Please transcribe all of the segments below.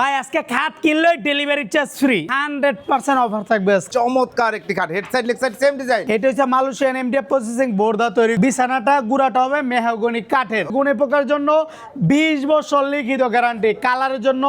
ভাই আজকে খাট কিনলে delivery charge free hundred percent offer থাকবে চমৎকার একটি খাট। Head side leg side same design এটা হচ্ছে মালয়েশিয়ান এমডিএফ প্রসেসিং বোর্ডা তৈরি। বিছানাটা গুড়াটা হবে মেহাগনি কাঠের। গুণে পোকার জন্য বিশ বছর লিখিত গ্যারান্টি কালারের জন্য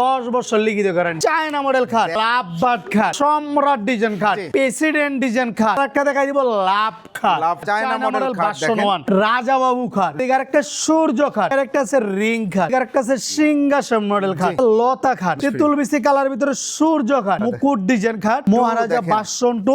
দশ বছর লিখিত গ্যারান্টি চায়না মডেল খাট। লাভবাট খাট। সম্রাট ডিজাইন খাট। প্রেসিডেন্ট ডিজাইন খাট। একটা দেখা দিব লাভ খাট। লাভ, চায়না মডেল ভার্সন দেখেন। রাজা বাবু খাট। এর একটা সূর্য খাট। এর একটা আছে রিং খাট। এর একটা আছে সিংহাসন মডেল খাট। লতা খাট। তেঁতুল বিসি কালার ভিতরে সূর্য খাট। মুকুট ডিজাইন খাট। মহারাজা। বাসন টু।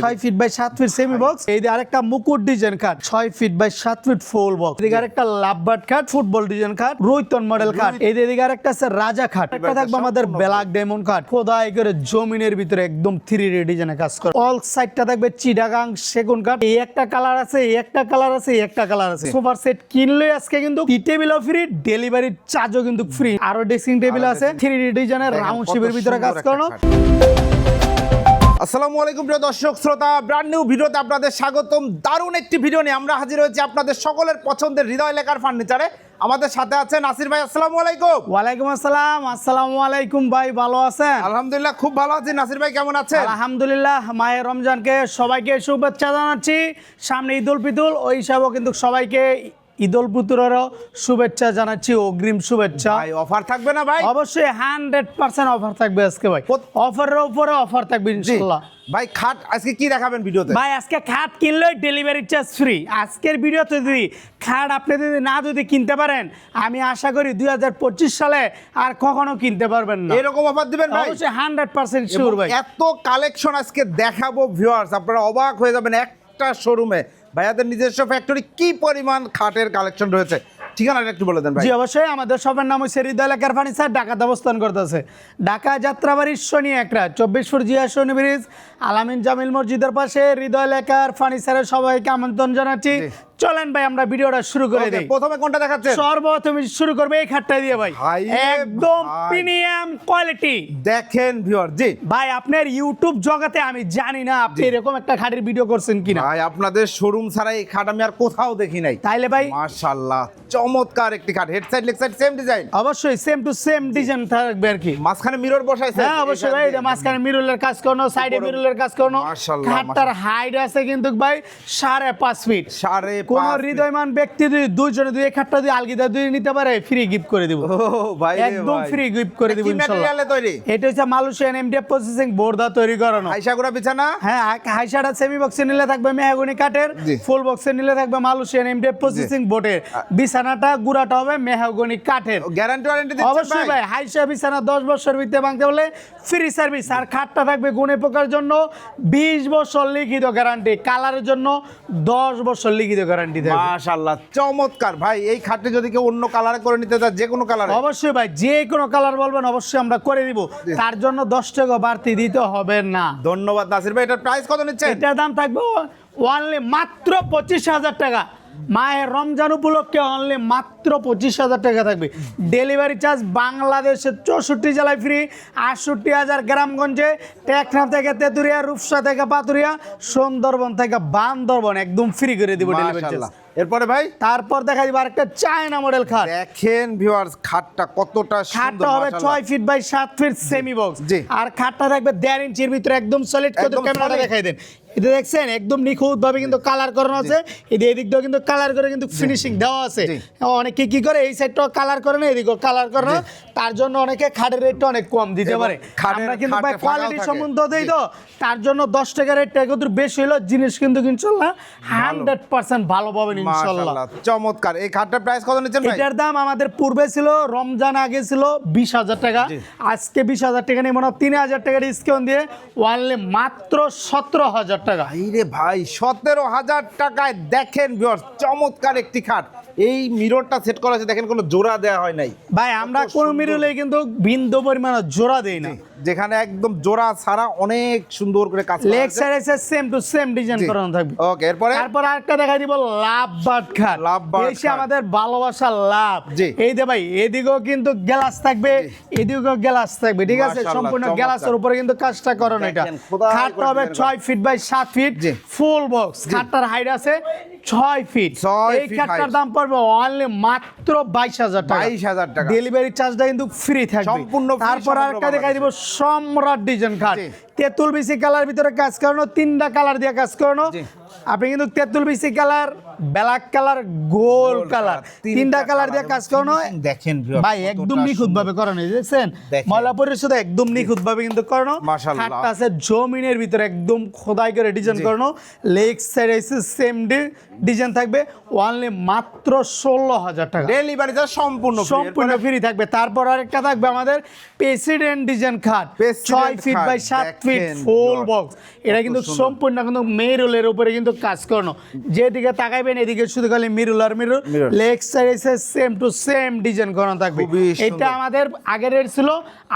ছয় ফিট বাই সাত ফিট সেমি বক্স এই আরেকটা মুকুট ডিজাইন খাট। ছয় ফিট বাই সাত ফিট ফুল বক্স এদিকে আরেকটা লাভবার্ড খাট ফুটবল ডিজাইন খাট রোহিতন মডেল খাট। এদিকে আরেকটা আছে রাজা খাট। একটা থাকবে আমাদের ব্ল্যাক ডায়মন্ড খাট। খোদাই করে জমিনের ভিতরে একদম থ্রি ডি ডিজাইনে কাজ করে। অল সাইডটা থাকবে চিটাগাং সেগুন কাঠ এই একটা কালার আছে এই একটা কালার আছে এই একটা কালার আছে। সোফার সেট কিনলে আজকে কিন্তু টি টেবিলও ফ্রি ডেলিভারি চার্জও কিন্তু ফ্রি আরও ড্রেসিং টেবিল আছে। থ্রি ডি ডিজাইনের রাউন্ড কত ভিতরে কাজ করানো। আসসালামু আলাইকুম প্রিয় দর্শক শ্রোতা ব্র্যান্ড নিউ ভিডিওতে আপনাদের স্বাগতম। দারুণ একটি ভিডিও নিয়ে আমরা হাজির হয়েছি আপনাদের সকলের পছন্দের হৃদয় লেখার ফার্নিচারে আমাদের সাথে আছে নাসির ভাই আসসালামু আলাইকুম। ওয়ালাইকুম আসসালাম আসসালামু আলাইকুম ভাই ভালো আছেন? আলহামদুলিল্লাহ খুব ভালো আছি। নাসির ভাই কেমন আছেন? আলহামদুলিল্লাহ মায়ের রমজানকে সবাইকে শুভেচ্ছা জানাচ্ছি। সামনে ঈদ উল ফিতুল ওই হিসাবেও কিন্তু সবাইকে ঈদ উল ফিতরেরও শুভেচ্ছা জানাচ্ছি অগ্রিম শুভেচ্ছা। ভাই অফার থাকবে না ভাই? অবশ্যই হান্ড্রেড পার্সেন্ট অফার থাকবে আজকে ভাই। অফারের উপরে অফার থাকবে ইনশাল্লাহ। ভাই খাট আজকে কি দেখাবেন ভিডিওতে? ভাই আজকে খাট কিনলে ডেলিভারি চার্জ ফ্রি আজকের ভিডিওতে যদি খাট আপনি যদি না যদি কিনতে পারেন আমি আশা করি দুই হাজার পঁচিশ সালে আর কখনো কিনতে পারবেন না। এরকম অফার দিবেন ভাই? অবশ্যই হান্ড্রেড পার্সেন্ট শিওর ভাই। এত কালেকশন আজকে দেখাবো ভিউয়ার্স আপনারা অবাক হয়ে যাবেন একটা শোরুমে ভাইয়াদের নিজস্ব ফ্যাক্টরি কি পরিমাণ খাটের কালেকশন রয়েছে? ঠিকানাটা একটু বলে দেন ভাই। জি অবশ্যই আমাদের শপের নাম হচ্ছে হৃদয় এলাকার ফার্নিচার ঢাকাতে অবস্থান করতেছে। ঢাকা যাত্রাবাড়ির শনি একরা চব্বিশ ফুট জিয়া শনি ব্রিজ আলামিন জামিল মসজিদের পাশে হৃদয় এলাকার ফার্নিচারের সবাইকে আমন্ত্রণ জানাচ্ছি। চলেন ভাই আমরা ভিডিওটা শুরু করে দিই। প্রথমে কোনটা দেখাচ্ছেন? সর্বপ্রথম শুরু করবে এই খাটটা দিয়ে ভাই। ভাই একদম প্রিমিয়াম কোয়ালিটি দেখেন ভিউয়ার জি। ভাই আপনার ইউটিউব জগতে আমি জানি না আপনি এরকম একটা খাটের ভিডিও করছেন কিনা। ভাই আপনাদের শোরুম ছাড়া এই খাট আমি আর কোথাও দেখি নাই। তাইলে ভাই মাশাআল্লাহ চমৎকার একটি খাট। Head side leg side same design অবশ্যই সেম টু সেম ডিজাইন থাকবে আর কি। মাঝখানে মিরর বসাইছে হ্যাঁ অবশ্যই ভাই এটা মাঝখানে মিরুলের কাজ করানো সাইডে মিরুলের কাজ করানো। মাশাআল্লাহ, খাটটার হাইট আছে কিন্তু ভাই সাড়ে পাঁচ ফিট সাড়ে কোন হৃদয়মান ব্যক্তি যদি দুইজনে দুই খাটটা যদি আলগিদা দুই নিতে পারে ফ্রি গিফট করে দিব। ও ভাই একদম ফ্রি গিফট করে দিব ইনশাআল্লাহ তৈরি? এটা হচ্ছে মালয়েশিয়ান এমডিএফ প্রসেসিং বোর্ডা তৈরি করানো। আইসাগুড়া বিছানা? হ্যাঁ হাইসাটা সেমি বক্সে নিলে থাকবে মেহাগুনি কাঠের ফুল বক্সে নিলে থাকবে মালয়েশিয়ান এমডিএফ প্রসেসিং বোর্ডের বিছানাটা গুড়াটা হবে মেহাগুনি কাঠের। গ্যারান্টি ওয়ারেন্টি দিচ্ছেন অবশ্যই ভাই? হাইসা বিছানা দশ বছর ভিতরে ভাঙতে বলে ফ্রি সার্ভিস আর খাটটা থাকবে গুণে পোকার জন্য বিশ বছর লিখিত গ্যারান্টি কালারের জন্য দশ বছর লিখিত গ্যারান্টি থাকবে মাশাআল্লাহ। চমৎকার। ভাই এই খাটে যদি কেউ অন্য কালারে করে নিতে চায় যে কোনো কালারে অবশ্যই ভাই যে কোনো কালার বলবেন অবশ্যই আমরা করে দিব তার জন্য দশ টাকা বাড়তি দিতে হবে না। ধন্যবাদ নাসির ভাই। এটার প্রাইস কত নিচ্ছেন? এটার দাম থাকবে অনলি মাত্র পঁচিশ হাজার টাকা। মায়ের রমজান উপলক্ষে অনলি মাত্র পঁচিশ হাজার টাকা থাকবে। ডেলিভারি চার্জ বাংলাদেশের চৌষট্টি জেলায় ফ্রি আটষট্টি হাজার গ্রামগঞ্জে টেকনাফ থেকে তেতুরিয়া রূপসা থেকে পাতুরিয়া সুন্দরবন থেকে বান্দরবন একদম ফ্রি করে দিব ডেলিভারি চার্জ এরপরে ভাই? তারপর দেখা যাবে আরেকটা চায়না মডেল খাট। দেখেন ভিউয়ার্স খাটটা কতটা সুন্দর খাটটা হবে মাশাআল্লাহ। ছয় ফিট বাই সাত ফিট সেমি বক্স। আর খাটটা থাকবে দেড় ইঞ্চির ভিতরে একদম সলিড কত ক্যামেরাটা দেখাই দেন। এটা দেখছেন একদম নিখুঁত ভাবে কিন্তু কালার করানো আছে। এদিকে দিয়েও কিন্তু কালার করে কিন্তু ফিনিশিং দেওয়া আছে। জি। অনেকে কি করে? এই সাইডটাও কালার করে না এদিকেও কালার করে না। তার জন্য অনেকে খাটের রেটটা অনেক কম দিতে পারে। আমরা কিন্তু ভাই কোয়ালিটি। সম্বন্ধ দেই তো। তার জন্য দশ টাকা রেটটা একটু বেশি হলো জিনিস কিন্তু ইনশাল্লাহ হান্ড্রেড পার্সেন্ট ভালো পাবেন ইনশাল্লাহ। চমৎকার। এই খাটটার প্রাইস কত নিচ্ছেন ভাই? এটার দাম আমাদের পূর্বে ছিল রমজান আগে ছিল বিশ হাজার টাকা। আজকে বিশ হাজার টাকা নিয়ে মনে হয় তিন হাজার টাকা ডিসকাউন্ট দিয়ে ওয়ানলে মাত্র সতেরো হাজার টাকা। ভাই রে ভাই সতেরো হাজার টাকায় দেখেন ভিউয়ার্স চমৎকার একটি খাট। এই মিররটা সেট করা আছে দেখেন কোনো জোড়া দেওয়া হয় নাই। ভাই আমরা কোনো সুন্দর। কিন্তু বিন্দু পরিমাণ জোড়া দেই না। যেখানে একদম জোড়া ছাড়া অনেক সুন্দর করে কাজ লেগ সাইড এসে সেম টু সেম ডিজাইন করানো থাকবে। ওকে এরপরে? তারপর আরেকটা দেখাই দিব লাভ বাট খাট। লাভ বাট এসে। আমাদের ভালোবাসার লাভ। জি। এই যে ভাই এদিকেও কিন্তু গ্লাস থাকবে এদিকেও গ্লাস থাকবে ঠিক আছে? সম্পূর্ণ। গ্লাসের উপরে কিন্তু কাজটা করানো এটা। খাটটা হবে ডিজাইন ছয় ফিট বাই সাত ফিট জি। ফুল বক্স খাটটার হাইট আছে ছয় ফিট এই খাটটার দাম পড়বে অনলি মাত্র বাইশ হাজার টাকা। বাইশ হাজার টাকা। ডেলিভারি চার্জটা কিন্তু ফ্রি থাকবে। সম্পূর্ণ তারপর আরেকটা দেখাই দিব সম্রাট ডিজাইন খাট। তেতুল বিসি কালার ভিতরে কাজ করানো তিনটা কালার দিয়ে কাজ করানো। আপনি কিন্তু তেঁতুল বিসি কালার ব্ল্যাক কালার গোল কালার। তিনটা কালার দিয়ে কাজ করানো দেখেন ভাই একদম নিখুঁত ভাবে করানো দেখছেন। ময়লা পরিশোধ একদম নিখুঁত ভাবে কিন্তু করানো। আছে জমিনের ভিতরে একদম খোদাই করে ডিজাইন করানো। লেগ সাইড এসে সেম ডিজাইন থাকবে। ওয়ানলি মাত্র ষোলো হাজার টাকা। ডেলিভারি চার্জ সম্পূর্ণ সম্পূর্ণ ফ্রি থাকবে। তারপর আরেকটা থাকবে আমাদের প্রেসিডেন্ট ডিজাইন খাট ছয় ফিট বাই সাত ফিট ফুল বক্স এটা কিন্তু সম্পূর্ণ কিন্তু মেরুলের উপরে কিন্তু কাজ করানো। যেদিকে তাকাইবেন এদিকে শুধু খালি মিরুল আর মিরুল লেগ সাইড এসে সেম টু সেম ডিজাইন করানো থাকবে। এটা আমাদের আগের রেট ছিল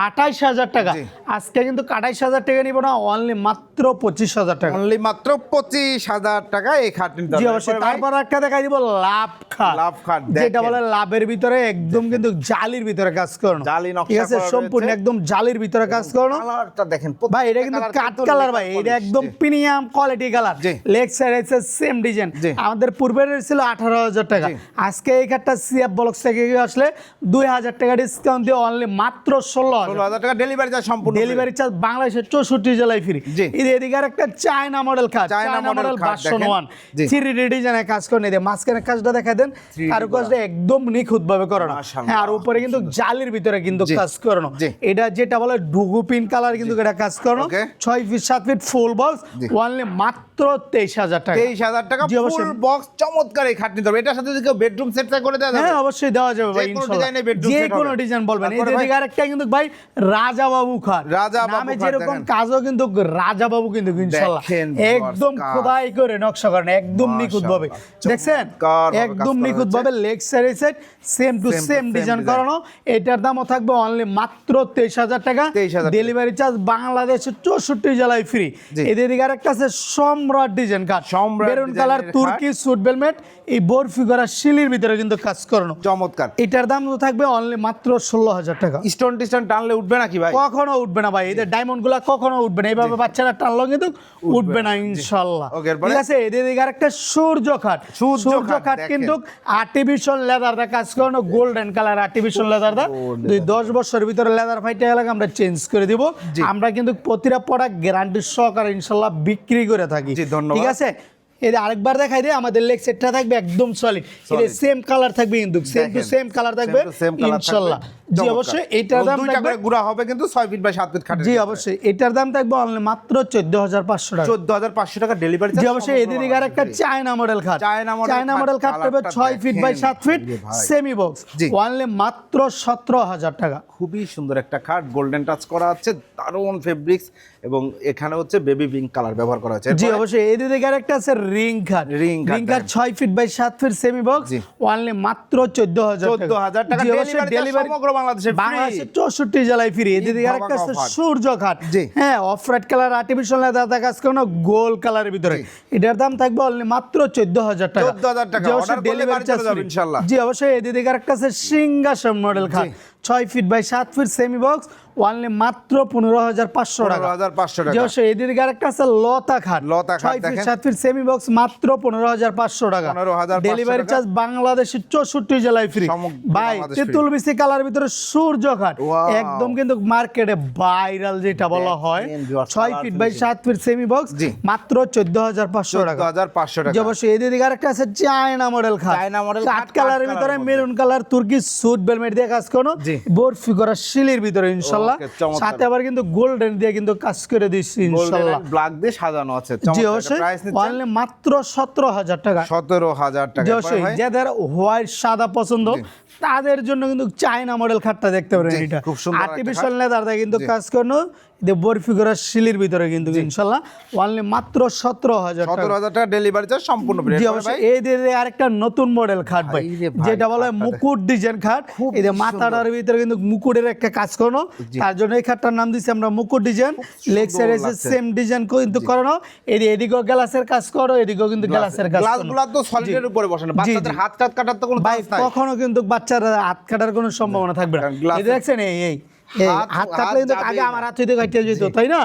আঠাইশ হাজার টাকা। আজকে কিন্তু আঠাইশ হাজার টাকা নিব না অনলি মাত্র পঁচিশ হাজার টাকা। অনলি মাত্র পঁচিশ হাজার টাকা এই খাট জি অবশ্যই। তারপর একটা দেখাই দিব লাভ খাট। লাভ খাট, যেটা বলে লাভের ভিতরে একদম কিন্তু জালির ভিতরে কাজ করানো। জালি নকশা ঠিক আছে সম্পূর্ণ একদম জালির ভিতরে কাজ করানো। কালারটা দেখেন ভাই এটা কিন্তু কাট কালার ভাই। এটা। একদম premium quality colour leg side আছে সেম ডিজাইন আমাদের পূর্বের ছিল আঠারো হাজার টাকা। আজকে এই কাঠটা সিএফ বক্স থেকে আসলে দুই হাজার টাকা ডিসকাউন্ট দিয়ে অনলি মাত্র ষোলো হাজার। টাকা ডেলিভারি চার্জ সম্পূর্ণ ডেলিভারি চার্জ বাংলাদেশের চৌষট্টি জেলায় ফ্রি এদিকে আর একটা চায়না মডেল কাজ চায়না মডেল ভার্সন দেখেন। ওয়ান থ্রি ডি ডিজাইনে কাজ করে নিয়ে দেয় মাঝখানে কাজটা দেখা দেন। 3D কারও কাজটা একদম নিখুঁত ভাবে করানো হ্যাঁ আর উপরে কিন্তু জালির ভিতরে কিন্তু কাজ করানো। এটা যেটা বলে ডুগু পিন কালার কিন্তু এটা কাজ করানো. ছয় ফিট সাত feet full box ji. Only মাত্র তেইশ হাজার টাকা। তেইশ হাজার টাকা ফুল বক্স চমৎকার এই খাট নিতে হবে। এটার সাথে যদি কেউ বেডরুম সেট করে দেওয়া হ্যাঁ অবশ্যই দেওয়া যাবে ভাই যে কোনো। ডিজাইনে বলবেন। এই আরেকটা কিন্তু ভাই রাজা বাবু খাট রাজা বাবু যেরকম কাজও কিন্তু রাজা বাবু কিন্তু ইনশাআল্লাহ। একদম খোদাই করে নকশা করেন একদম নিখুঁত ভাবে। দেখছেন? একদম নিখুঁত ভাবে leg side same to same design করানো। এটার দামও থাকবে অনলি মাত্র তেইশ হাজার টাকা। 23,000 টাকা। ডেলিভারি চার্জ বাংলাদেশের চৌষট্টি জেলায় ফ্রি। এদের দিকে আরেকটা আছে সম্রাট ডিজাইন সম্রাট বেরুন কালার তুর্কি সুট বেলমেট এই বরফি করা শিলির ভিতরে কিন্তু কাজ করানো। চমৎকার। এটার দাম তো থাকবে অনলি মাত্র ষোলো হাজার টাকা। স্টোন টিস্টোন টানলে উঠবে নাকি ভাই? কখনো উঠবে না ভাই এদের ডায়মন্ডগুলা কখনো উঠবে না। এইভাবে বাচ্চারা টানলো কিন্তু উঠবে। না ইনশাল্লাহ। ঠিক আছে এদের দিকে আরেকটা সূর্য খাট সূর্য খাট, কিন্তু আর্টিফিশিয়াল লেদার দা কাজ করানো গোল্ডেন কালার আর্টিফিশিয়াল লেদার দা দুই দশ বছরের ভিতরে লেদার ফাইটে গেলে আমরা চেঞ্জ করে দিব। আমরা কিন্তু প্রতিটা প্রোডাক্ট গ্যারান্টি সহকারে ইনশাল্লাহ বিক্রি করে থাকি। ঠিক আছে? এদের আরেকবার দেখাই দে আমাদের লেগ সেটটা থাকবে একদম সলিড এদের সেম কালার থাকবে কিন্তু সেম টু সেম কালার থাকবে থাকবে। জি অবশ্যই এটার দাম থাকবে গুড়া হবে কিন্তু ছয় ফিট বাই সাত ফিট খাটের জি অবশ্যই এটার দাম থাকবে অনলি মাত্র চোদ্দ হাজার পাঁচশো টাকা। চোদ্দ হাজার পাঁচশো টাকা ডেলিভারি জি অবশ্যই এদের দিকে আর একটা চায়না মডেল খাট। চায়না model চায়না মডেল খাট কালারটা ছয় ফিট বাই দেখেন। সাত ফিট সেমি বক্স অনলি মাত্র সতেরো হাজার টাকা। খুবই সুন্দর একটা খাট গোল্ডেন টাচ করা আছে দারুণ ফেব্রিক্স এবং এখানে হচ্ছে বেবি পিঙ্ক কালার ব্যবহার করা হয়েছে। জি অবশ্যই এদের দিকে আর একটা আছে রিং খাট Ring রিং খাট ছয় ফিট বাই সাত ফিট সেমি বক্স অনলি মাত্র চোদ্দ হাজার 14,000 টাকা জি, অবশ্যই delivery ডেলিভারি সমগ্র বাংলাদেশে। বাংলাদেশের চৌষট্টি জেলায় ফ্রি এদের দিকে আর একটা আছে হ্যাঁ অফ রেড কালার আর্টিফিশিয়াল কাজ গোল কালারের ভিতরে। এটার দাম থাকবে অনলি মাত্র চোদ্দ হাজার টাকা। 14,000 টাকা। জি, অবশ্যই যাবে free। ইনশাল্লাহ। জি অবশ্যই এদের দিকে আর একটা আছে সিংহাসন মডেল খাট ছয় ফিট বাই সাত ফিট সেমি বক্স অনলি মাত্র পনেরো হাজার পাঁচশো টাকা। 15,500 টাকা। জি, অবশ্যই এদের দিকে একটা আছে লতা খাট। লতা খাট দেখেন। সাত ফিট সেমি বক্স মাত্র পনেরো হাজার পাঁচশো টাকা। 15,500 ডেলিভারি চার্জ বাংলাদেশের চৌষট্টি জেলায় ফ্রি ভাই তেঁতুল বিসি কালার ভিতরে সূর্য খাট। একদম কিন্তু মার্কেটে ভাইরাল যেটা বলা হয়। ছয় ফিট বাই সাত ফিট সেমি বক্স মাত্র চোদ্দ হাজার পাঁচশো টাকা। হাজার পাঁচশো টাকা। অবশ্যই এদের দিকে আরেকটা আছে চায়না মডেল খাট। চায়না কাঠ খাট, কালারের ভিতরে মেরুন কালার তুর্কি সুট বেলমেট দিয়ে কাজ করো। জি। বরফি করা শিলির ভিতরে ইনশাল্লাহ Okay, সাথে আবার কিন্তু গোল্ডেন দিয়ে কিন্তু কাজ করে দিচ্ছি ইনশাল্লাহ ব্ল্যাক দিয়ে সাজানো আছে। অনলি মাত্র সতেরো হাজার টাকা। সতেরো হাজার টাকা? যাদের হোয়াইট সাদা পছন্দ তাদের জন্য কিন্তু চায়না মডেল খাটটা দেখতে পারেন এটা। খুব সুন্দর আর্টিফিশিয়াল লেদার দিয়ে কিন্তু কাজ করনো। যে বরফি করা শিলির ভিতরে কিন্তু ইনশাল্লাহ। অনলি মাত্র সতেরো হাজার টাকা। ডেলিভারি চার্জ সম্পূর্ণ অবশ্যই। ভাই? এই দিয়ে আরেকটা নতুন মডেল খাট ভাই। যেটা বলে খাটটা মুকুট ডিজাইন খাট। এই যে মাথাটার ভিতরে কিন্তু মুকুটের একটা কাজ করানো। তার জন্য এই খাটটার নাম দিচ্ছি আমরা মুকুট design leg side. Same design কিন্তু করানো। এই এদিকেও গ্লাসের কাজ করো এদিকেও কিন্তু গ্লাসের কাজ গ্লাস করানো। গুলা তো সলিডের উপরে বসে না জি, বাচ্চাদের হাত টাত কাটার তো কোনো ভাই কখনো কিন্তু বাচ্চারা হাত কাটার কোনো সম্ভাবনা থাকবে না। দেখছেন এই এই এই হাত- হাত হাত কাটলে কিন্তু আগে আমার হাত হইতে কাটিয়ে যেত তাই না?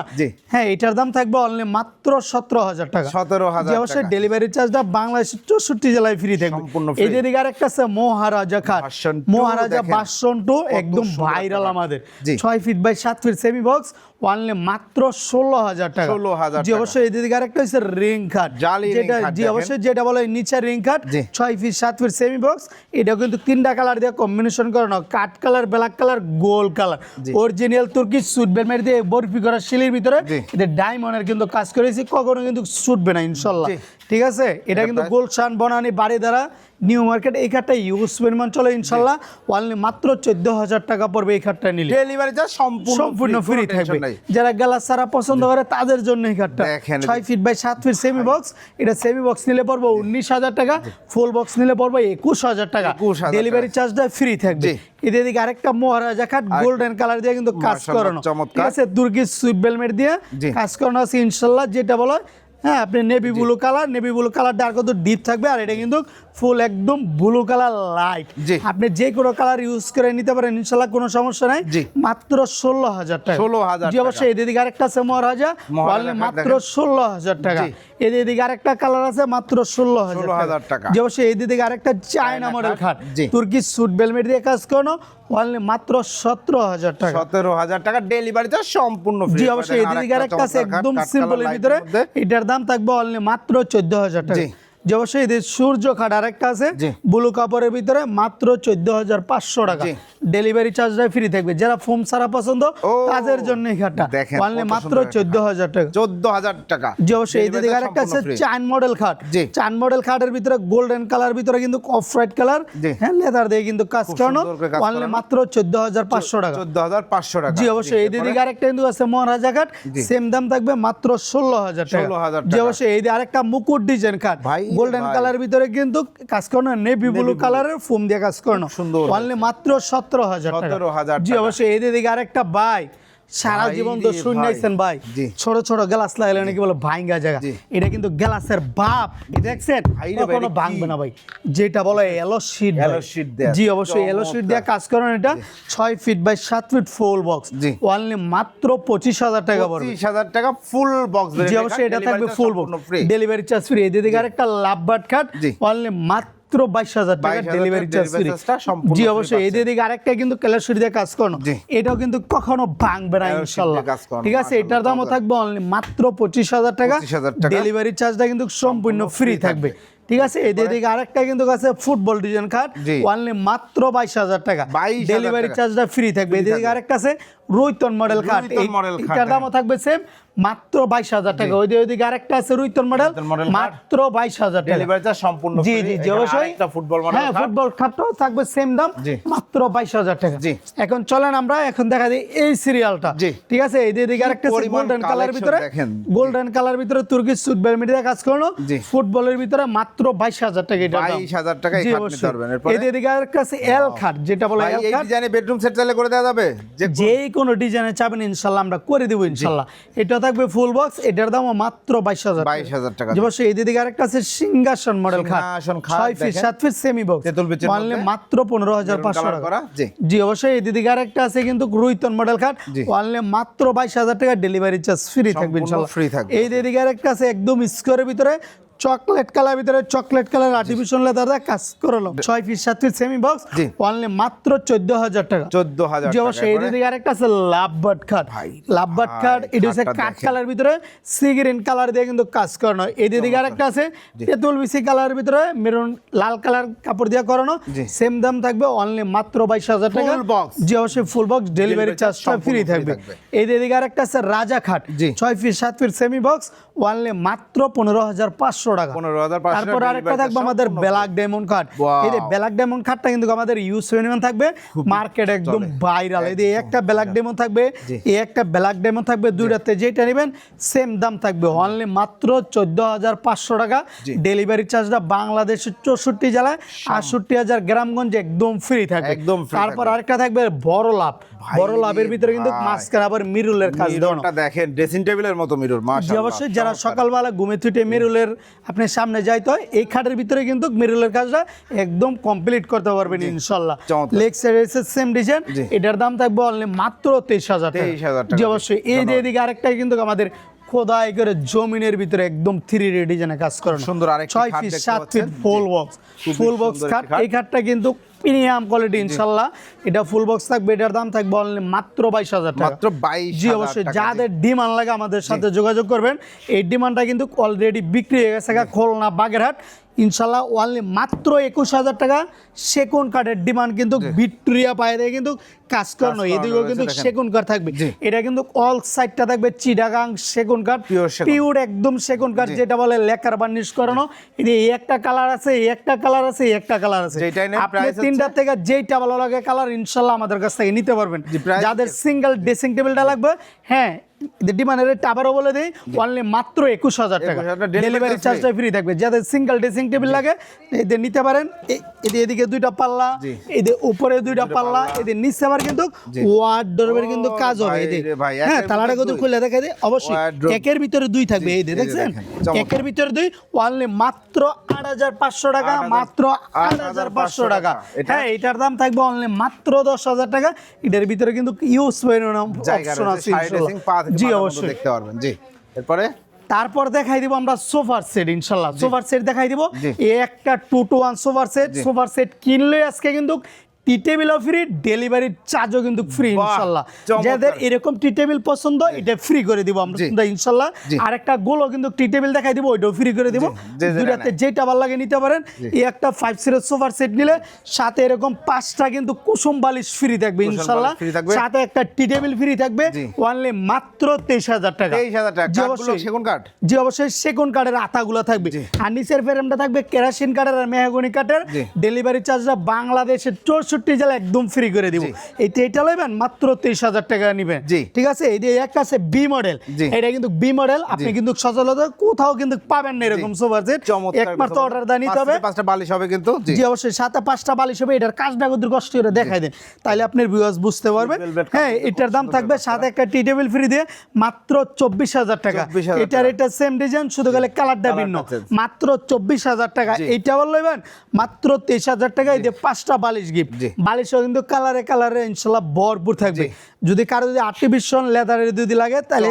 হ্যাঁ এটার দাম থাকবে অনলি মাত্র সতেরো হাজার টাকা। 17,000 যে অবশ্যই। ডেলিভারি চার্জটা বাংলাদেশের চৌষট্টি জেলায় ফ্রি থাকবে। সম্পূর্ণ free। দিকে আরেকটা আছে মহারাজা খাট। মহারাজা। বাসন টু একদম ভাইরাল আমাদের। ছয় ফিট বাই সাত ফিট সেমি বক্স অনলি মাত্র ষোলো হাজার টাকা। ষোলো হাজার জি অবশ্যই আরেকটা হচ্ছে রিং খাট জালি যেটা জি অবশ্যই যেটা বলে নিচে রিং খাট ছয় ফিট সাত ফিট সেমি বক্স এটাও কিন্তু তিনটা কালার দিয়ে কম্বিনেশন করানো কাঠ কালার ব্ল্যাক কালার গোল কালার। অরিজিনাল তুর্কি সুট দিয়ে বরফি করা শিলির ভিতরে। এটা ডায়মন্ডের কিন্তু কাজ করেছি কখনো কিন্তু ছুটবে না ইনশাল্লাহ। ঠিক আছে? এটা কিন্তু গোলশান বনানি বাড়ি দ্বারা নিউ মার্কেট এই খাটটা ইউজ পরিমাণ চলে ইনশাল্লাহ। অনলি মাত্র চোদ্দ হাজার টাকা পড়বে এই খাটটা নিলে। ডেলিভারি চার্জ সম্পূর্ণ সম্পূর্ণ ফ্রি থাকবে। যারা গ্যালাস সারা পছন্দ করে তাদের জন্য এই খাটটা। ছয় ফিট বাই সাত ফিট সেমি বক্স এটা সেমি বক্স নিলে পড়ব উনিশ হাজার টাকা। ফুল বক্স নিলে পড়ব একুশ হাজার টাকা। 21,000 ডেলিভারি চার্জটা ফ্রি থাকবে। এদের দিকে আরেকটা মহারাজা খাট গোল্ডেন কালার দিয়ে কিন্তু কাজ করানো। ঠিক আছে? দুর্গি সুইট বেলমেট দিয়ে কাজ করানো আছে ইনশাল্লাহ যেটা বলো হ্যাঁ আপনি navy blue colour navy blue কালারটা আর কত ডিপ থাকবে আর এটা কিন্তু ফুল একদম ব্লু কালার লাইট আপনি যে কোনো কালার ইউজ করে নিতে পারেন ইনশাল্লাহ কোনো সমস্যা নাই। মাত্র ষোলো হাজার টাকা। 16,000 জি অবশ্যই এদের দিকে আরেকটা আছে মহারাজা। মাত্র। ষোলো হাজার টাকা। জি। এদের দিকে আরেকটা কালার আছে মাত্র ষোলো হাজার 16,000 টাকা। জি অবশ্যই এদের দিকে আরেকটা চায়না মডেল খাট তুর্কি সুট বেলমেট দিয়ে কাজ করানো। অনলি মাত্র সতেরো হাজার টাকা। সতেরো হাজার টাকা ডেলিভারি চার্জ সম্পূর্ণ ফ্রি জি অবশ্যই এদিকে একদম সিম্পলের ভিতরে। এটার দাম থাকবে অনলি মাত্র চোদ্দ হাজার টাকা। যে অবশ্যই এদের সূর্য খাট আরেকটা আছে। ব্লু কাপড়ের ভিতরে মাত্র চোদ্দ হাজার পাঁচশো টাকা। ডেলিভারি চার্জটা ফ্রি থাকবে। যারা ফোম সারা পছন্দ তাদের জন্য এই খাটটা মাত্র চোদ্দ হাজার টাকা। চোদ্দ হাজার টাকা। যে অবশ্যই দিকে আরেকটা আছে চান মডেল খাট চান মডেল খাটের ভিতরে গোল্ডেন কালার ভিতরে কিন্তু অফ হোয়াইট কালার হ্যাঁ লেদার দিয়ে কিন্তু কাজ করানো। করানো। মাত্র চোদ্দ হাজার পাঁচশো টাকা। চোদ্দ হাজার পাঁচশো টাকা। জি অবশ্যই। এই দিকে আরেকটা কিন্তু আছে মহারাজা খাট সেম দাম থাকবে মাত্র ষোলো হাজার টাকা। 16,000 জি অবশ্যই। এই দিয়ে আরেকটা মুকুট ডিজাইন খাট ভাই, গোল্ডেন কালার ভিতরে কিন্তু কাজ করানো নেভি ব্লু কালারের ফোম দিয়ে কাজ করানো। সুন্দর। অনলি মাত্র সতেরো হাজার সতেরো হাজার জি অবশ্যই। এই দিকে আরেকটা বাই সারা জীবন তো শুনাইছেন ভাই। ছোট ছোট গ্লাস লাগালে নাকি বলে ভাঙ্গা জায়গা। এটা কিন্তু গ্লাসের বাপ দেখছেন? কখনো ভাঙবে না ভাই। যেটা বলে এলো শিট sheet দেয়া। জি অবশ্যই এলো শিট দিয়ে। কাজ করেন এটা। ছয় ফিট বাই সাত ফিট ফুল বক্স অনলি মাত্র পঁচিশ হাজার টাকা পড়বে। পঁচিশ হাজার টাকা ফুল বক্স জি অবশ্যই এটা থাকবে full box delivery charge free এদিকে আরেকটা লাভ বাট খাট অনলি মাত্র বাইশ হাজার টাকা ডেলিভারি চার্জ জি অবশ্যই। পাচ্ছেন। এদিকে আরেকটা কিন্তু ক্যালাসুরি দিয়ে কাজ করানো। এটাও কিন্তু কখনো ভাঙবে না ইনশাল্লাহ। ঠিক আছে? এটার দামও থাকবে অনলি মাত্র পঁচিশ হাজার টাকা। ডেলিভারি চার্জটা কিন্তু সম্পূর্ণ ফ্রি থাকবে। ঠিক আছে? এদিকে আরেকটা কিন্তু আছে ফুটবল ডিজাইন খাট অনলি মাত্র বাইশ হাজার টাকা। ডেলিভারি। চার্জটা ফ্রি থাকবে। এদিকে থাকবে। আরেকটা আছে রুইতন মডেল খাট এটার দামও থাকবে সেম মাত্র বাইশ হাজার টাকা। ওই ওইদিকে আরেকটা আছে রুইতন মডেল। মাত্র বাইশ হাজার টাকা। সম্পূর্ণ জি জি জি অবশ্যই। ফুটবল মডেল হ্যাঁ ফুটবল খাটটাও থাকবে সেম দাম। মাত্র বাইশ হাজার টাকা। জি। এখন চলেন আমরা এখন দেখা দিই এই সিরিয়ালটা জি। ঠিক আছে? এই দিকে আরেকটা গোল্ডেন কালার ভিতরে। গোল্ডেন কালার ভিতরে তুর্কি সুট বেলমিডিয়া কাজ করল। ফুটবলের ভিতরে মাত্র বাইশ হাজার টাকা এটা 22,000 টাকায় খাট নিতে পারবেন। এরপরে? এই দিকে আরেকটা আছে এল খাট যেটা বলে এল খাট। ডিজাইনে বেডরুম সেট চাইলে করে দেওয়া যাবে? যে যে কোনো ডিজাইনে চাবেন ইনশাল্লাহ আমরা করে দেবো ইনশাল্লাহ। এটা থাকবে ফুল বক্স এটার দাম মাত্র বাইশ হাজার 22,000 টাকা। যে বছর এদিকে আরেকটা আছে সিংহাসন মডেল খাট। ছয় ফিট সাত ফিট সেমি বক্স মানলে মাত্র পনেরো হাজার পাঁচশো টাকা। জি। জি অবশ্যই এদিকে দিকে আরেকটা আছে কিন্তু রুইতন মডেল খাট। জি। মাত্র বাইশ হাজার টাকা ডেলিভারি চার্জ ফ্রি থাকবে ফ্রি ইনশাল্লাহ। থাকবে। এই দিদিকে আরেকটা আছে একদম স্কোয়ারের ভিতরে। চকলেট কালার ভিতরে চকলেট কালার আর্টিফিশিয়াল লেদার দিয়ে কাজ করালো। ছয় ফিট সাত ফিট সেমি বক্স। ওয়ানলে মাত্র চোদ্দ হাজার টাকা। চোদ্দ হাজার জি অবশ্যই এই দিকে আরেকটা আছে লাভ বাট খাট ভাই, লাভ বাট ভাই, খাট এটা হচ্ছে কাঠ কালার ভিতরে সি গ্রিন কালার দিয়ে কিন্তু কাজ করানো। এই দিকে আরেকটা আছে তেঁতুল বিসি কালার ভিতরে মেরুন লাল কালার কাপড় দিয়ে করানো। সেম দাম থাকবে অনলি মাত্র বাইশ হাজার টাকা। জি অবশ্যই ফুল বক্স ডেলিভারি চার্জটা ফ্রি থাকবে। এই দিকে আরেকটা আছে রাজা খাট। ছয় ফিট সাত ফিট সেমি বক্স ওয়ানলি মাত্র পনেরো হাজার পাঁচশো টাকা। 15,500 তারপর আরেকটা থাকবে আমাদের ব্ল্যাক ডায়মন্ড কার্ড এই যে ব্ল্যাক ডায়মন্ড কার্ডটা কিন্তু আমাদের ইউজ পরিমাণ থাকবে। মার্কেট একদম ভাইরাল এই যে একটা ব্ল্যাক ডায়মন্ড থাকবে এই একটা ব্ল্যাক ডায়মন্ড থাকবে দুইটাতে। যেটা নেবেন সেম দাম থাকবে। অনলি মাত্র চোদ্দ হাজার পাঁচশো টাকা। ডেলিভারি চার্জটা বাংলাদেশের চৌষট্টি জেলায় আটষট্টি হাজার গ্রামগঞ্জে একদম ফ্রি থাকবে। একদম তারপর আরেকটা থাকবে বড় লাভ। বড় লাভের ভিতরে কিন্তু। মাঝখানে আবার মিরুলের কাজ দেখেন ড্রেসিং টেবিলের মতো মাশাআল্লাহ অবশ্যই যারা সকালবেলা ঘুমে থুটে মেরুলের আপনি সামনে যাইতে হয় এই খাটের ভিতরে কিন্তু মিরলের কাজটা একদম কমপ্লিট করতে পারবেন ইনশাল্লাহ। লেগ সাইডের সেম ডিজাইন এটার দাম থাকবে অনলি মাত্র তেইশ হাজার তেইশ হাজার জি অবশ্যই। এই যে এদিকে আরেকটাই কিন্তু আমাদের খোদাই করে জমিনের ভিতরে একদম থ্রি ডি ডিজাইনে কাজ করেন। সুন্দর আরেক ছয় ফিট সাত feet full box full box খাট। এই খাটটা কিন্তু প্রিমিয়াম কোয়ালিটি ইনশাল্লাহ। এটা ফুল বক্স থাকবে এটার দাম থাকবে অনলি মাত্র বাইশ হাজার টাকা। মাত্র বাইশ জি অবশ্যই যাদের ডিমান্ড লাগে আমাদের সাথে যোগাযোগ করবেন। এই ডিমান্ডটা কিন্তু অলরেডি বিক্রি হয়ে গেছে গা, খুলনা বাগেরহাট। ইনশাল্লাহ ওয়ানলি মাত্র একুশ হাজার টাকা। সেকুন্ড কার্ডের ডিমান্ড কিন্তু ভিক্টোরিয়া পায়ে কিন্তু কাজ করানো এদিকেও কিন্তু। সেকুন্ড কার্ড থাকবে? এটা কিন্তু অল সাইডটা থাকবে চিটাগাং সেকুন্ড কার্ড? Pure পিওর একদম সেকুন্ড কার্ড যেটা বলে লেকার বার্নিশ করানো। এটা এই একটা কালার আছে এই একটা কালার আছে এই একটা কালার আছে। আপনি price হচ্ছে? তিনটা থেকে যেইটা ভালো লাগে কালার ইনশাল্লাহ আমাদের কাছ থেকে নিতে পারবেন। যাদের সিঙ্গেল ড্রেসিং টেবিলটা লাগবে হ্যাঁ ডিমান্ডের রেট আবারও বলে দিই অনলি মাত্র একুশ হাজার টাকা। ডেলিভারি চার্জটা ফ্রি থাকবে। যাদের সিঙ্গেল ড্রেসিং টেবিল লাগে এদের নিতে পারেন। এদের এদিকে দুইটা পাল্লা এদের উপরে দুইটা পাল্লা এদের নিচে আবার কিন্তু ওয়ার্ড ডোরবের কিন্তু কাজ হবে এদের। হ্যাঁ একের তালাটা ভিতরে কত দুই। খুলে দেখা যায় অবশ্যই একের ভিতরে দুই থাকবে এই দেখছেন? একের ভিতরে দুই অনলি মাত্র আট হাজার পাঁচশো টাকা মাত্র আট হাজার পাঁচশো টাকা। হ্যাঁ এটার দাম থাকবে অনলি মাত্র দশ হাজার টাকা। এটার ভিতরে কিন্তু ইউজ জায়গা অপশন আছে জি অবশ্যই। দেখতে পারবেন জি। এরপরে? তারপর দেখাই দিব আমরা সোফার সেট ইনশাল্লাহ। সোফার সেট দেখাই দিব। একটা টু টু ওয়ান সোফার সেট। সোফার সেট কিনলে আজকে কিন্তু টি টেবিলও ফ্রি ডেলিভারির চার্জও কিন্তু ফ্রি ইনশাল্লাহ। যাদের এরকম টি টেবিল পছন্দ এটা ফ্রি করে দিব আমরা ইনশাল্লাহ। আর একটা গোলও কিন্তু টি টেবিল দেখাই দিব ওইটাও ফ্রি করে দিব। যে যেটা দুটাতে যেটা ভালো লাগে নিতে পারেন এই একটা ফাইভ সিরিজ সোফার সেট নিলে সাথে এরকম পাঁচটা কিন্তু কুসুম বালিশ ফ্রি থাকবে ইনশাল্লাহ। সাথে একটা টি টেবিল ফ্রি থাকবে অনলি মাত্র তেইশ হাজার টাকা। তেইশ হাজার টাকা। সেগুন কাঠ জি অবশ্যই সেগুন কাঠের আতাগুলো থাকবে। আর নিচের ফ্রেমটা থাকবে কেরাসিন কাঠের আর মেহাগনি কাঠের। ডেলিভারি চার্জটা বাংলাদেশের চৌষট্টি জেলা একদম ফ্রি করে দিব। এই এটা লইবেন মাত্র তেইশ হাজার টাকা নিবেন। ঠিক আছে? এই যে একটা আছে বি মডেল এটা কিন্তু বি মডেল আপনি কিন্তু সচরাচর কোথাও কিন্তু পাবেন না এরকম সোফার সেট একমাত্র অর্ডার দিয়ে নিতে হবে। পাঁচটা বালিশ হবে কিন্তু জি। অবশ্যই। সাথে পাঁচটা বালিশ হবে এটার কাজটা কত কষ্ট করে দেখাই দেন। তাহলে আপনার ভিউয়ার্স বুঝতে পারবেন। হ্যাঁ এটার দাম থাকবে সাথে একটা টি টেবিল ফ্রি দিয়ে মাত্র চব্বিশ হাজার টাকা। 24,000 এটার এটা সেম ডিজাইন শুধু গেলে কালারটা ভিন্ন। মাত্র চব্বিশ হাজার টাকা। এইটা বল লইবেন মাত্র তেইশ হাজার টাকা। এই যে পাঁচটা বালিশ গিফট। বালিশও কিন্তু কালারে কালারে ইনশাল্লাহ ভরপুর থাকবে। যদি কারও যদি আর্টিফিশিয়াল লেদারের যদি লাগে তাহলে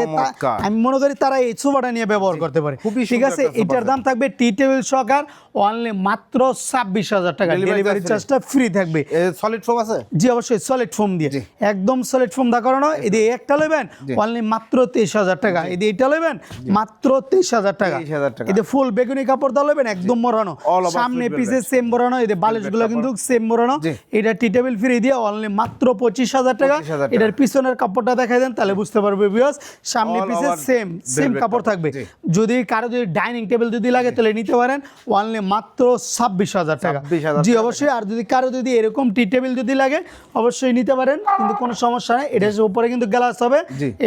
আমি মনে করি তারা এই সোফাটা নিয়ে ব্যবহার করতে পারে। ঠিক আছে এটার দাম থাকবে টি টেবিল সহকার অনলি মাত্র ছাব্বিশ হাজার টাকা। ডেলিভারি চার্জটা ফ্রি থাকবে। সলিড ফোম আছে? জি অবশ্যই সলিড ফোম দিয়ে। একদম সলিড ফোম দা করানো। এদি একটা লইবেন অনলি মাত্র তেইশ হাজার টাকা। এদি এটা লইবেন মাত্র তেইশ হাজার টাকা। 23,000 টাকা। এদি ফুল বেগুনি কাপড় দা লইবেন একদম মরানো। সামনে পিছে সেম মরানো। এদি বালিশগুলো। কিন্তু সেম মরানো। এটা টি টেবিল ফ্রি দিয়ে অনলি মাত্র পঁচিশ হাজার টাকা। এটার পিছনের কাপড়টা দেখাই দেন তাহলে বুঝতে পারবে বিয়স সামনে পিছে সেম সেম কাপড়। থাকবে। যদি কারও যদি ডাইনিং টেবিল যদি লাগে তাহলে নিতে পারেন অনলি মাত্র ছাব্বিশ হাজার টাকা। জি অবশ্যই। আর যদি কারও যদি এরকম টি টেবিল যদি লাগে অবশ্যই নিতে পারেন কিন্তু কোনো সমস্যা নেই। এটা উপরে কিন্তু গ্লাস হবে।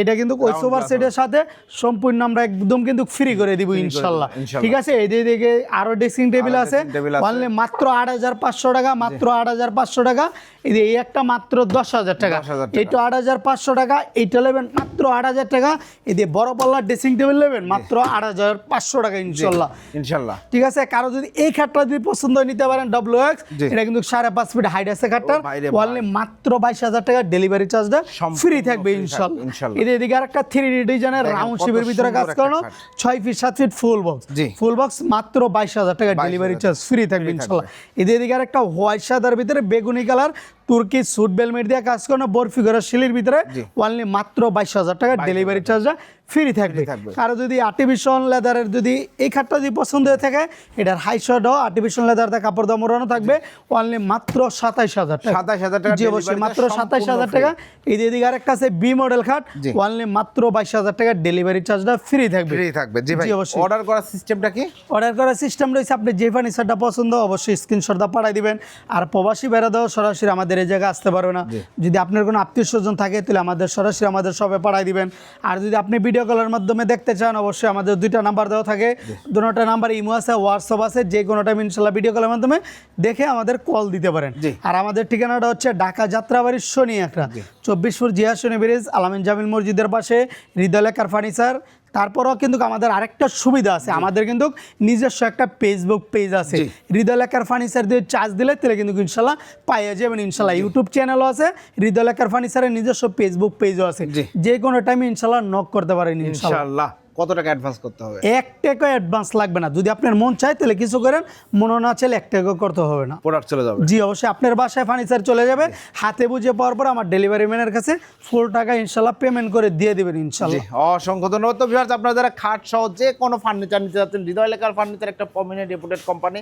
এটা কিন্তু ওই সোফার সেটের সাথে সম্পূর্ণ আমরা একদম কিন্তু ফ্রি করে দিব ইনশাল্লাহ। ঠিক আছে? এই দিকে আরও ড্রেসিং টেবিল আছে। অনলি মাত্র আট হাজার পাঁচশো টাকা মাত্র আট হাজার পাঁচশো টাকা। এই যে এই একটা মাত্র দশ হাজার টাকা। 10,000 এইটা আট হাজার পাঁচশো টাকা। এইটা নেবেন মাত্র আট হাজার টাকা। এই যে বড় পাল্লার ড্রেসিং টেবিল নেবেন মাত্র আট হাজার পাঁচশো টাকা ইনশাল্লাহ। ইনশাল্লাহ। ঠিক আছে কারও যদি এই খাটটা যদি পছন্দ হয় নিতে পারেন ডব্লিউ এক্স এটা কিন্তু সাড়ে পাঁচ ফিট হাইট আছে খাটটার। ভাই। অনলি মাত্র বাইশ হাজার টাকা ডেলিভারি চার্জটা ফ্রি থাকবে ইনশাল্লাহ। এদের এদিকে আরেকটা থ্রি ডি ডিজাইনের রাউন্ড শিপের ভিতরে কাজ করানো। ছয় ফিট সাত feet full box full box মাত্র বাইশ হাজার টাকা ডেলিভারি চার্জ ফ্রি থাকবে ইনশাল্লাহ। এদের এদিকে আর একটা হোয়াইট সাদার ভিতরে বেগুনি কালার তুর্কি সুট বেলমেট দিয়ে কাজ করানো বরফি করা শিলির ভিতরে। অনলি মাত্র বাইশ হাজার টাকা ডেলিভারি চার্জটা ফ্রি থাকবে। কারও যদি আর্টিফিশিয়াল লেদারের যদি এই খাটটা যদি পছন্দ হয়ে থাকে এটার হাই শর্টও আর্টিফিশিয়াল লেদার কাপড় দাম মোড়ানো থাকবে অনলি মাত্র সাতাইশ হাজার টাকা। 27,000 টাকা জি অবশ্যই মাত্র সাতাইশ হাজার টাকা। এই যে এদিকে আরেকটা আছে বি মডেল খাট। অনলি মাত্র বাইশ হাজার টাকা ডেলিভারি চার্জটা ফ্রি থাকবে। ফ্রি থাকবে। জি ভাই অবশ্যই। অর্ডার করার সিস্টেমটা কি? অর্ডার করার সিস্টেম রয়েছে আপনি যে ফার্নিচারটা পছন্দ অবশ্যই স্ক্রিনশটটা পাঠাই দিবেন। আর প্রবাসী বেড়া দেওয়া সরাসরি আমাদের এই জায়গায় আসতে পারবে না। যদি আপনার কোনো আত্মীয় স্বজন থাকে তাহলে আমাদের সরাসরি আমাদের সবে পাঠাই দিবেন। আর যদি আপনি ভিডিও কলের মাধ্যমে দেখতে চান অবশ্যই আমাদের দুইটা নাম্বার দেওয়া থাকে। দুটোটা নাম্বার ইমো আছে হোয়াটসঅ্যাপ আছে যে কোনো টাইম ইনশাল্লাহ ভিডিও কলের মাধ্যমে দেখে আমাদের কল দিতে পারেন। আর আমাদের ঠিকানাটা হচ্ছে ঢাকা যাত্রাবাড়ির শনি একটা চব্বিশ ফুট জিয়া শনি ব্রিজ আলামিন জামিল মসজিদের পাশে হৃদয় লেখার ফার্নিচার তারপরেও কিন্তু আমাদের আরেকটা সুবিধা আছে। আমাদের কিন্তু নিজস্ব একটা ফেসবুক পেজ আছে। হৃদয় লেখার ফার্নিচার দিয়ে চার্জ দিলে তাহলে কিন্তু ইনশাল্লাহ পাইয়া যাবেন ইনশাল্লাহ। ইউটিউব চ্যানেলও আছে হৃদয় লেখার ফার্নিচারের নিজস্ব ফেসবুক পেজও আছে। যে কোনো টাইমে ইনশাল্লাহ নক করতে পারেন ইনশাল্লাহ। কত টাকা অ্যাডভান্স করতে হবে? এক টাকা অ্যাডভান্স লাগবে না। যদি আপনার মন চায় তাহলে কিছু করেন। মনে না চাইলে এক টাকা করতে হবে না। প্রোডাক্ট চলে যাবে। জি অবশ্যই। আপনার বাসায় ফার্নিচার চলে যাবে। হাতে বুঝে পাওয়ার পর আমার ডেলিভারি ম্যানের কাছে ফুল টাকা ইনশাল্লাহ পেমেন্ট করে দিয়ে দিবেন ইনশাল্লাহ। অসংখ্য ধন্যবাদ। তো ভিউয়ার্স আপনারা যারা খাট সহ যে কোনো ফার্নিচার নিতে যাচ্ছেন হৃদয় লেখার ফার্নিচার একটা প্রমিনেন্ট রেপুটেড কোম্পানি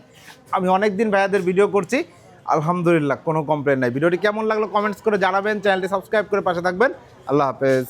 আমি অনেক দিন ভাইয়াদের ভিডিও করছি। আলহামদুলিল্লাহ কোনো কমপ্লেন নাই। ভিডিওটি কেমন লাগল কমেন্টস করে জানাবেন। চ্যানেলটি সাবস্ক্রাইব করে পাশে থাকবেন। আল্লাহ হাফেজ।